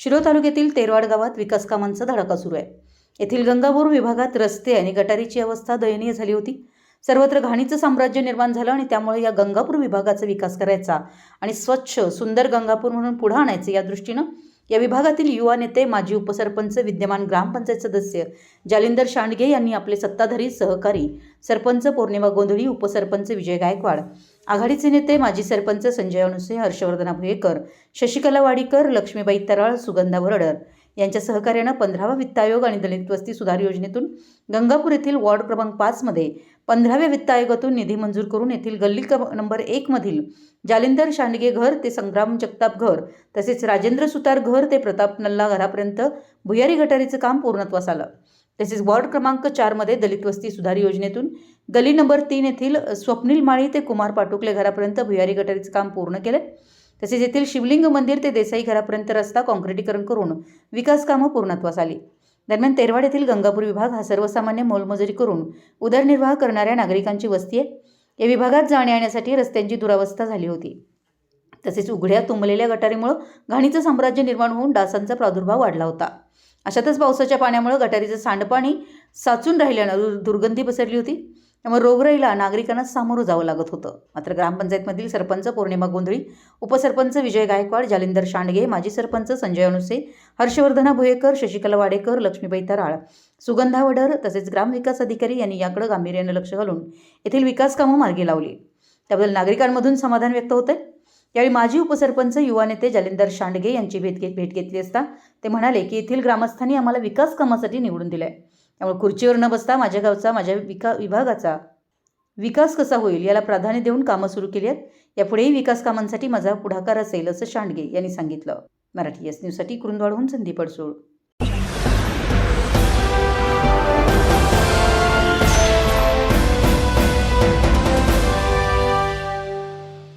शिरोळ तालुक्यातील तेरवाड गावात विकास कामांचा धडाका सुरू आहे. येथील गंगापूर विभागात रस्ते आणि गटारीची अवस्था दयनीय झाली होती. सर्वत्र घाणीचं साम्राज्य निर्माण झालं आणि त्यामुळे या गंगापूर विभागाचा विकास करायचा आणि स्वच्छ सुंदर गंगापूर म्हणून पुढे आणायचं या दृष्टीनं या विभागातील युवा नेते माजी उपसरपंच विद्यमान ग्रामपंचायत सदस्य जालिंदर शांडगे यांनी आपले सत्ताधारी सहकारी सरपंच पौर्णिमा गोंधळी उपसरपंच विजय गायकवाड आघाडीचे नेते माजी सरपंच संजय अनुसे हर्षवर्धना भुयेकर शशिकला वाडीकर लक्ष्मीबाई तराळ सुगंधा वरडर यांच्या सहकार्यानं पंधरावा वित्त आयोग आणि दलित वस्ती सुधार योजनेतून गंगापूर येथील वॉर्ड क्रमांक पाचमध्ये पंधराव्या वित्त आयोगातून निधी मंजूर करून येथील गल्ली क नंबर एकमधील जालिंदर शांडगे घर ते संग्राम जगताप घर तसेच राजेंद्र सुतार घर ते प्रताप नल्ला घरापर्यंत भुयारी गटारीचं काम पूर्णत्वास आलं. तसेच वॉर्ड क्रमांक चारमध्ये दलित वस्ती सुधार योजनेतून गली नंबर तीन येथील स्वप्नील माळी ते कुमार पाटुकले घरापर्यंत भुयारी गटारीचं काम पूर्ण केलं. तसेच येथील शिवलिंग मंदिर ते देसाई घरापर्यंत रस्ता काँक्रिटीकरण करून विकास कामं पूर्णत्वास आली. दरम्यान तेरवाड येथील गंगापूर विभाग हा सर्वसामान्य मोलमजुरी करून उदरनिर्वाह करणाऱ्या नागरिकांची वस्ती आहे. या विभागात जाण्या येण्यासाठी रस्त्यांची दुरावस्था झाली होती. तसेच उघड्या तुंबलेल्या गटारीमुळं घाणीचं साम्राज्य निर्माण होऊन डासांचा प्रादुर्भाव वाढला होता. अशातच पावसाच्या पाण्यामुळं गटारीचं सांडपाणी साचून राहिल्यानं दुर्गंधी पसरली होती. त्यामुळे रोगराईला नागरिकांना सामोरं जावं लागत होतं. मात्र ग्रामपंचायतमधील सरपंच पौर्णिमा गोंधळी उपसरपंच विजय गायकवाड जालिंदर शांडगे माजी सरपंच संजय अनुसे हर्षवर्धना भुयेकर शशिकला वाडेकर लक्ष्मीबाई तराळ सुगंधा वडर तसेच ग्रामविकास अधिकारी यांनी याकडे गांभीर्यानं लक्ष घालून येथील विकास कामं मार्गी लावली. त्याबद्दल नागरिकांमधून समाधान व्यक्त होते यावेळी माजी उपसरपंच युवा नेते जालिंदर शांडगे यांची भेट घेत भेट घेतली असता ते म्हणाले की येथील ग्रामस्थांनी आम्हाला विकास कामासाठी निवडून दिलं आहे त्यामुळे खुर्चीवर न बसता माझ्या गावचा माझ्या विका विभागाचा विकास कसा होईल याला प्राधान्य देऊन कामं सुरू केली आहेत यापुढेही विकास कामांसाठी माझा पुढाकार असेल असं शांडगे यांनी सांगितलं. मराठी एस न्यूजसाठी कुरुंदवाडहून संदीप अडसूळ.